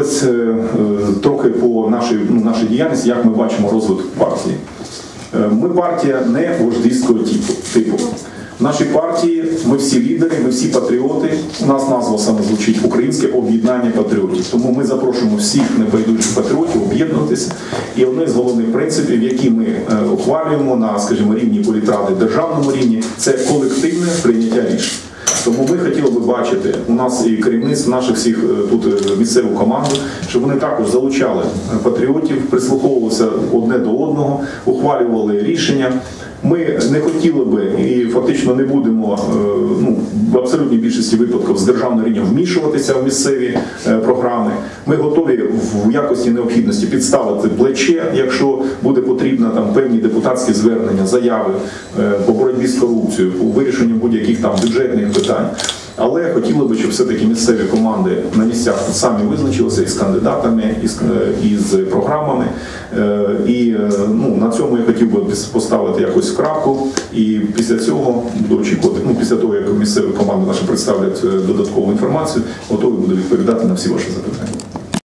Ось е, трохи по нашій, ну, нашій діяльності, як ми бачимо розвиток партії. Е, Ми партія не вождійського типу. В нашій партії ми всі лідери, ми всі патріоти. У нас назва саме звучить Українське об'єднання патріотів. Тому ми запрошуємо всіх небайдужих патріотів об'єднуватися. І одне з головних принципів, які ми е, ухвалюємо на, скажімо, рівні політради, державному рівні, це колективне прийняття рішень. Тому ми хотіли би бачити у нас і керівництво наших всіх е, тут е, місцеву команду, щоб вони також залучали е, патріотів, прислуховувалися одне до одного, ухвалювали рішення. Ми не хотіли би і фактично не будемо ну, абсолютній більшості випадків з державного рівня вмішуватися в місцеві е, програми. Ми готові в якості необхідності підставити плече, якщо буде потрібно там певні депутатські звернення, заяви е, по боротьбі з корупцією, по вирішенню будь-яких там бюджетних питань. Але хотіли би, щоб все-таки місцеві команди на місцях самі визначилися із кандидатами, із, е, із програмами. Е, І е, ну, на цьому я хотів би поставити якось крапку. І після цього буду очікувати, ну після того, як місцеві команди наші представлять додаткову інформацію, готовий буду відповідати на всі ваші запитання.